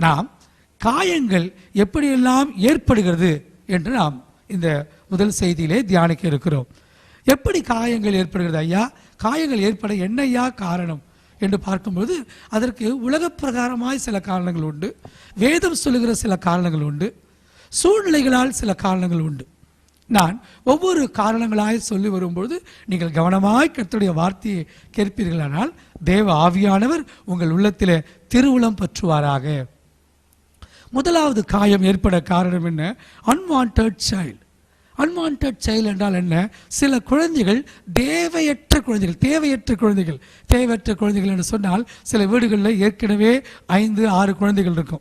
நாம் காயங்கள் எப்படியெல்லாம் ஏற்படுகிறது என்று நாம் இந்த முதல் செய்தியிலே தியானிக்க இருக்கிறோம். எப்படி காயங்கள் ஏற்படுகிறது ஐயா? காயங்கள் ஏற்பட என்ன ஐயா காரணம் என்று பார்க்கும்போது அதற்கு உலகப் பிரகாரமாய் சில காரணங்கள் உண்டு. வேதம் சொல்லுகிற சில காரணங்கள் உண்டு. சூழ்நிலைகளால் சில காரணங்கள் உண்டு. நான் ஒவ்வொரு காரணங்களாய் சொல்லி வரும்பொழுது நீங்கள் கவனமாய் கர்த்தருடைய வார்த்தையை கேட்பீர்களானால் தேவ ஆவியானவர் உங்கள் உள்ளத்தில் திருவுளம் பற்றுவாராக. முதலாவது காயம் ஏற்பட காரணம் என்ன? அன்வான்ட் சைல்டு அன்வான்ட் சைல்டு என்றால் என்ன? சில குழந்தைகள் தேவையற்ற குழந்தைகள் தேவையற்ற குழந்தைகள் தேவையற்ற குழந்தைகள் என்று சொன்னால் சில வீடுகளில் ஏற்கனவே ஐந்து ஆறு குழந்தைகள் இருக்கும்.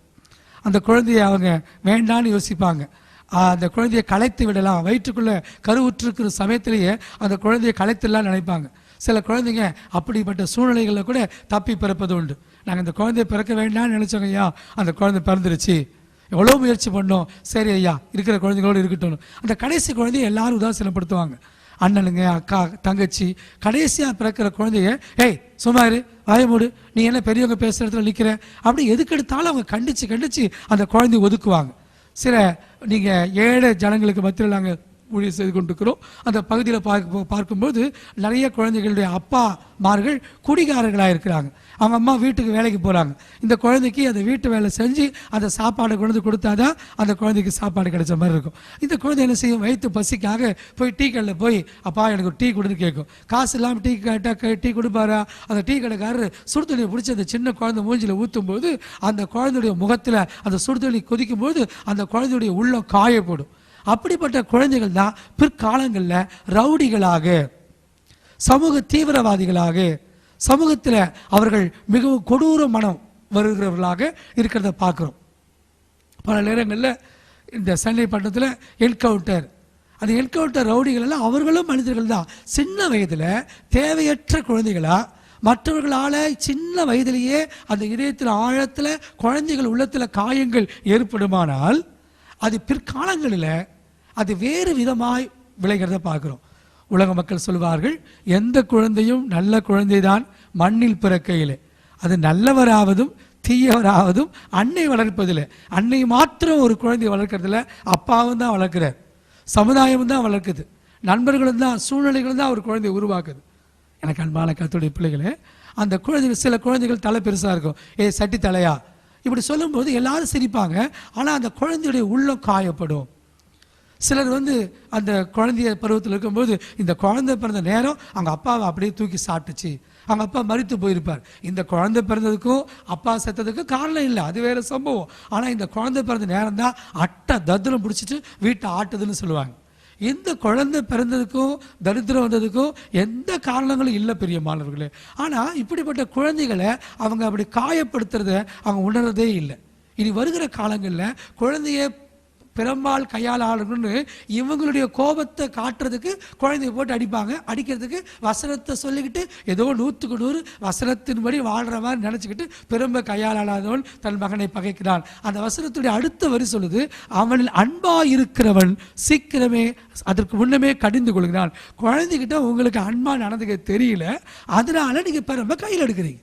அந்த குழந்தையை அவங்க வேண்டான்னு யோசிப்பாங்க. அந்த குழந்தையை களைத்து விடலாம். வயிற்றுக்குள்ளே கருவுற்றிருக்கிற சமயத்திலேயே அந்த குழந்தையை களைத்துலாம் நினைப்பாங்க. சில குழந்தைங்க அப்படிப்பட்ட சூழ்நிலைகளில் கூட தப்பி பிறப்பது உண்டு. நாங்கள் இந்த குழந்தைய பிறக்க வேண்டாம்னு நினச்சோங்க ஐயா. அந்த குழந்தை பிறந்துருச்சு. எவ்வளோ முயற்சி பண்ணோம். சரி ஐயா இருக்கிற குழந்தைங்களோடு இருக்கட்டும். அந்த கடைசி குழந்தைய எல்லாரும் உதாசீனப்படுத்துவாங்க. அண்ணனுங்க அக்கா தங்கச்சி கடைசியாக பிறக்கிற குழந்தைய ஏய் சுமார் வாயமூடு நீ என்ன பெரியவங்க பேசுகிற இடத்துல நிற்கிற அப்படி எதுக்கெடுத்தாலும் அவங்க கண்டித்து கண்டித்து அந்த குழந்தைய ஒதுக்குவாங்க. சில நீங்கள் ஏழை ஜனங்களுக்கு மத்தியில் நாங்கள் ஊழியர் செய்து கொண்டிருக்கிறோம். அந்த பகுதியில் பார்க்க பார்க்கும்போது நிறைய குழந்தைகளுடைய அப்பா மார்கள் குடிகாரர்களாக இருக்கிறாங்க. அவங்க அம்மா வீட்டுக்கு வேலைக்கு போகிறாங்க இந்த குழந்தைக்கு அந்த வீட்டு வேலை செஞ்சு அந்த சாப்பாடு கொண்டு கொடுத்தாதான் அந்த குழந்தைக்கு சாப்பாடு கிடைச்ச மாதிரி இருக்கும். இந்த குழந்தை என்ன செய்யும்? வயிற்று பசிக்காக போய் டீ கடையில் போய் அப்பா எனக்கு டீ கொடுன்னு கேட்கும். காசு இல்லாமல் டீ கேட்டால் டீ கொடுப்பாரா? அந்த டீ கடைக்காரர் சுடுதண்ணியை பிடிச்சி அந்த சின்ன குழந்தை மூஞ்சியில் ஊற்றும் போது அந்த குழந்தையுடைய முகத்தில் அந்த சுடுதண்ணி கொதிக்கும் போது அந்த குழந்தையுடைய உள்ளம் காயப்படும். அப்படிப்பட்ட குழந்தைகள் தான் பிற்காலங்களில் ரவுடிகளாக சமூக தீவிரவாதிகளாக சமூகத்தில் அவர்கள் மிகவும் கொடூர மனம் வருகிறவர்களாக இருக்கிறத பார்க்குறோம். பல நேரங்களில் இந்த சென்னை பட்டணத்தில் என்கவுண்டர் அந்த என்கவுண்டர் ரவுடிகள் எல்லாம் அவர்களும் மனிதர்கள் தான். சின்ன வயதில் தேவையற்ற குழந்தைகளாக மற்றவர்களால் சின்ன வயதிலேயே அந்த இதயத்தில் ஆழத்தில் குழந்தைகள் உள்ளத்தில் காயங்கள் ஏற்படுமானால் அது பிற்காலங்களில் அது வேறு விதமாய் விளைகிறத பார்க்குறோம். உலக மக்கள் சொல்வார்கள் எந்த குழந்தையும் நல்ல குழந்தைதான் மண்ணில் பிறக்கையில். அது நல்லவராவதும் தீயவராவதும் அன்னை வளர்ப்பதில். அன்னை மாத்திரம் ஒரு குழந்தையை வளர்க்குறதில்ல அப்பாவும் தான் வளர்க்குறார். சமுதாயமும் தான் வளர்க்குது. நண்பர்களும் தான் சூழ்நிலைகளும் தான் ஒரு குழந்தையை உருவாக்குது. எனக்கு அன்பான கத்துடைய பிள்ளைகளே அந்த குழந்தைகள் சில குழந்தைகள் தலை பெருசாக இருக்கும். ஏ சட்டி தலையா? இப்படி சொல்லும்போது எல்லாரும் சிரிப்பாங்க. ஆனால் அந்த குழந்தையுடைய உள்ளம் காயப்படும். சிலர் வந்து அந்த குழந்தைய பருவத்தில் இருக்கும்போது இந்த குழந்தை பிறந்த நேரம் அவங்க அப்பாவை அப்படியே தூக்கி சாப்பிட்டுச்சு. அவங்க அப்பா மறித்து போயிருப்பார். இந்த குழந்தை பிறந்ததுக்கும் அப்பா செத்ததுக்கும் காரணம் இல்லை. அது வேறு சம்பவம். ஆனால் இந்த குழந்தை பிறந்த நேரம் தான் அட்டை தத்திரம் பிடிச்சிட்டு வீட்டை ஆட்டுதுன்னு சொல்லுவாங்க. இந்த குழந்தை பிறந்ததுக்கும் தரித்திரம் வந்ததுக்கும் எந்த காரணங்களும் இல்லை பெரிய மாணவர்களே ஆனால் இப்படிப்பட்ட குழந்தைகளை அவங்க அப்படி காயப்படுத்துறத அவங்க உணர்றதே இல்லை. இனி வருகிற காலங்களில் குழந்தைய பெரும்பால் கையால் ஆடணும்னு இவங்களுடைய கோபத்தை காட்டுறதுக்கு குழந்தைய போட்டு அடிப்பாங்க. அடிக்கிறதுக்கு வசனத்தை சொல்லிக்கிட்டு ஏதோ நூற்றுக்கு நூறு வசனத்தின்படி வாழ்கிற மாதிரி நினச்சிக்கிட்டு பிரம்ப கையால் ஆளாதவன் தன் மகனை பகைக்கிறான். அந்த வசனத்துடைய அடுத்த வரி சொல்லுது அவனில் அன்பாக இருக்கிறவன் சீக்கிரமே அதற்கு முன்னமே கடிந்து கொள்கிறான். குழந்தைகிட்ட உங்களுக்கு அன்பாக நடந்துக்க தெரியல அதனால நீங்கள் பெரும்ப கையில் எடுக்கிறீங்க.